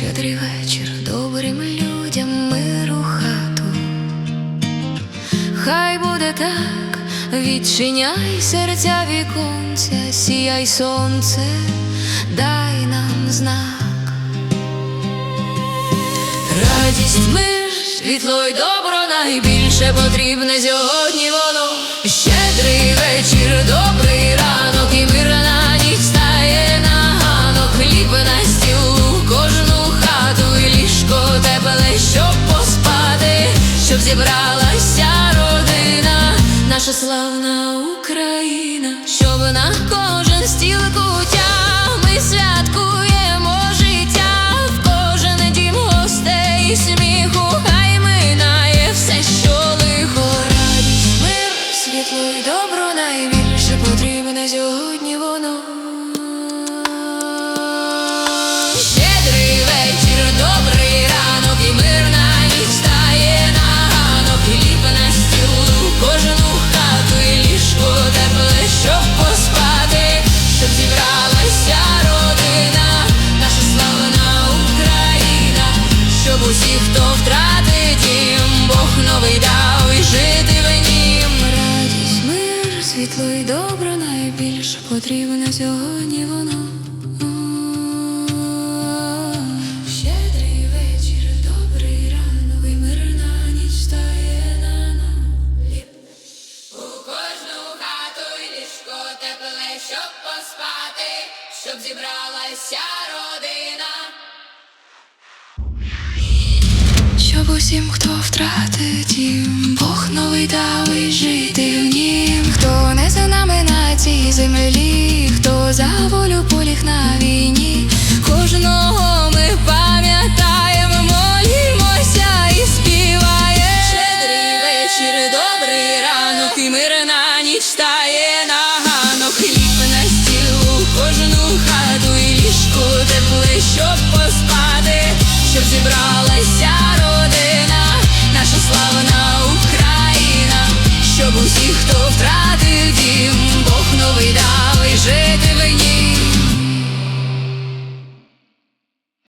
Щедрий вечір добрим людям миру хату. Хай буде так, відчиняй серця віконця, сіяй сонце, дай нам знак. Радість, мир, світло й добро найбільше потрібне сьогодні воно. Зібралася родина, наша славна Україна, щоб на кожен стіл кутя ми святкуємо життя, в кожен дім гостей і сміху, хай минає все, що лихо. Радість, мир, світло й добро найбільше потрібне сьогодні воно. Добро найбільше потрібне сьогодні воно. Щедрий вечір, добрий ранок, і ніч стає на нам. У кожну хату й ліжко тепле, щоб поспати, щоб зібралася родина. Щоб усім, хто втратив дім, Бог новий дав і жити землі, хто за волю поліг на війні, кожного ми пам'ятаємо, молімося і співаємо. Щедрий вечір, добрий ранок, і мирна ніч стає на ганок, хліб на стіл у кожну хату, і ліжко тепле, щоб поспати, щоб зібрати.